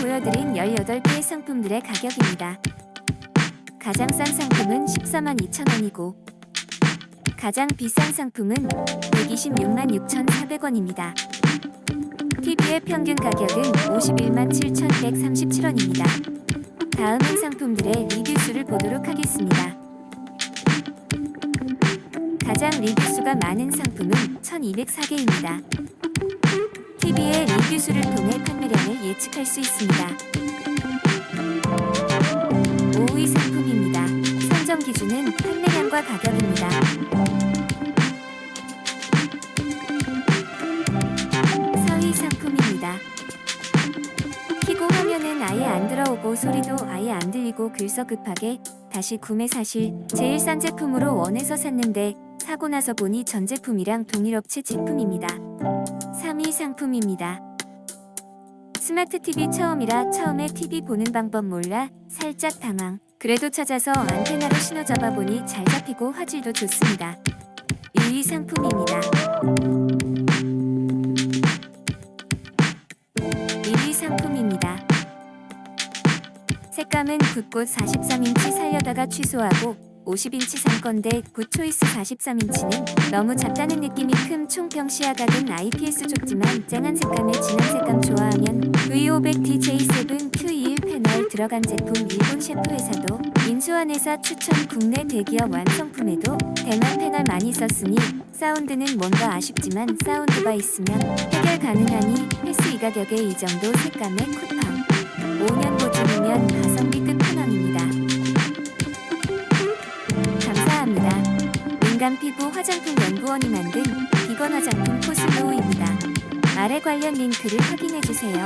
보여드린 18개의 상품들의 가격입니다. 가장 싼 상품은 14만 2천원이고 가장 비싼 상품은 126만 6,400원입니다. TV의 평균 가격은 51만 7,137원입니다. 다음은 상품들의 리뷰 수를 보도록 하겠습니다. 가장 리뷰 수가 많은 상품은 1,204개입니다. TV의 수를 통해 판매량을 예측할 수 있습니다. 5위 상품입니다. 선정 기준은 판매량과 가격입니다. 서위 상품입니다. 키고 화면은 아예 안 들어오고 소리도 아예 안 들리고 글서 급하게 다시 구매 사실 제일 싼 제품으로 원해서 샀는데 사고 나서 보니 전 제품이랑 동일 업체 제품입니다. 3위 상품입니다. 스마트 TV 처음이라 처음에 TV 보는 방법 몰라 살짝 당황. 그래도 찾아서 안테나로 신호 잡아보니 잘 잡히고 화질도 좋습니다. 1위 상품입니다. 1위 상품입니다. 색감은 굿굿 43인치 살려다가 취소하고 50인치 산 건데 굿초이스 43인치는 너무 작다는 느낌이 큰 총평 시야각은 IPS 좋지만 쨍한 색감에 진한 색감 좋아하면 V500DJ7 Q21 패널 들어간 제품 일본 셰프 회사도 인수한 회사 추천 국내 대기업 완성품에도 대만 패널 많이 썼으니 사운드는 뭔가 아쉽지만 사운드가 있으면 해결 가능하니 패스 이 가격에 이 정도 색감의 쿠팡. 5년 연구원이 만든 비건 화장품 코스로우입니다. 아래 관련 링크를 확인해 주세요.